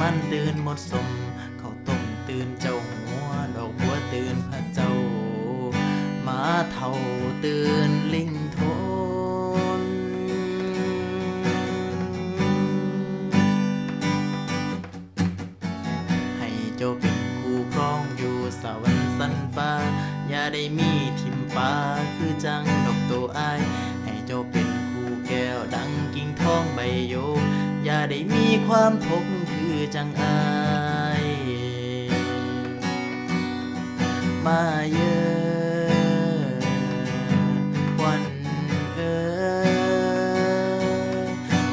มันตื่นหมดสม เขาต้มตื่นเจ้าหัวดอกบัวตื่นพระเจ้ามาเท่าตื่นลิงโทนให้เจ้าเป็นคู่ครองอยู่สวรรค์สันฟ้า อย่าได้มีทิมฟ้าคือจังดอกตัวอายให้เจ้าเป็นคู่แก้วดังกิ่งทองใบโยอย่าได้มีความทุก จังอาย มาเยอะวันเอ่ย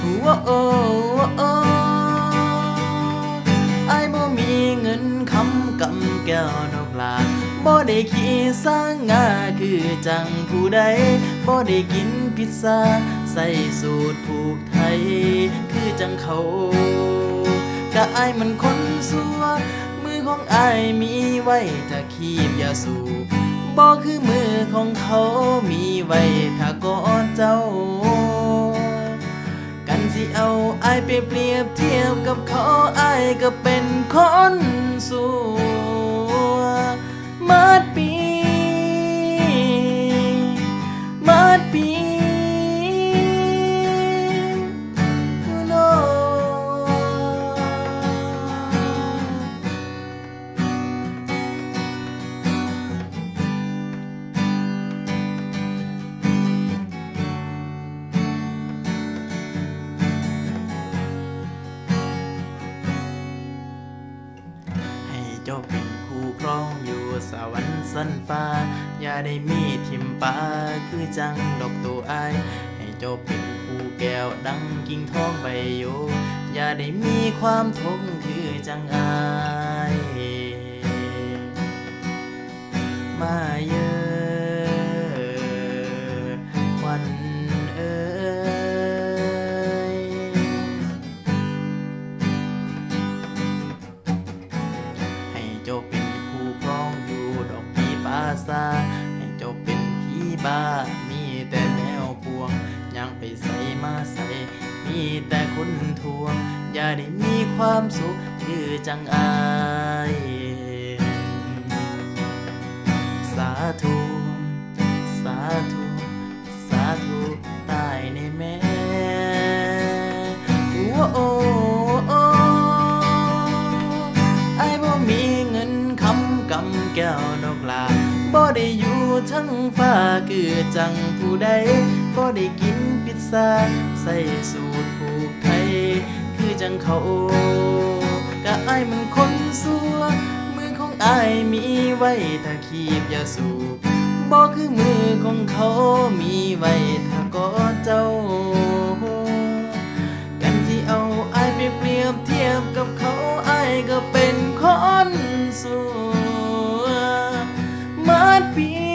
หัวโอ้โอ้ไอ้บ่มีเงินคำกำแก้วดอกลาบ่ได้ขี่สร้างงาคือจังผู้ใดบ่ได้กินพิซซ่า ใส่สูตรผูกไทย คือจังเขา กะอายมันคนสัว มือของอายมีไว้ถ้าคีบยาสูบบ่คือมือของเขามีไว้ถ้ากอดเจ้า กันสิเอาอายไปเปรียบเทียบกับเขาอายก็เป็นคนสัว เจ้าเป็นคู่ครองอยู่สวรรค์สันฟ้า อย่าได้มีทิมปาคือจังดอกตัวอายให้เจ้าเป็นคู่แก้วดังกิ่งทองใบโยอย่าได้มีความทุกข์คือจังอาย ซาให้เจ้าเป็นพี่บ้า มีแต่แนวพวงยังไปใส่มาใส่มีแต่คนทวง อย่าได้มีความสุขคือจังอาย สาธุ สาธุ สาธุตายในแม่โอ้โอ้โอ้ไอ้บ่มีเงินคำกำแก้วดอกลา ได้อยู่ทั้งฟ้าคือจังผู้ใดบ่ได้กินพิซซ่าใส่สูตรผูกไทย คือจังเขากะไอ้มันคนสัว มือของไอายมีไว้ถ้าคีบยาสูบบ่คือมือของเขามีไว้ถ้ากอดเจ้า ม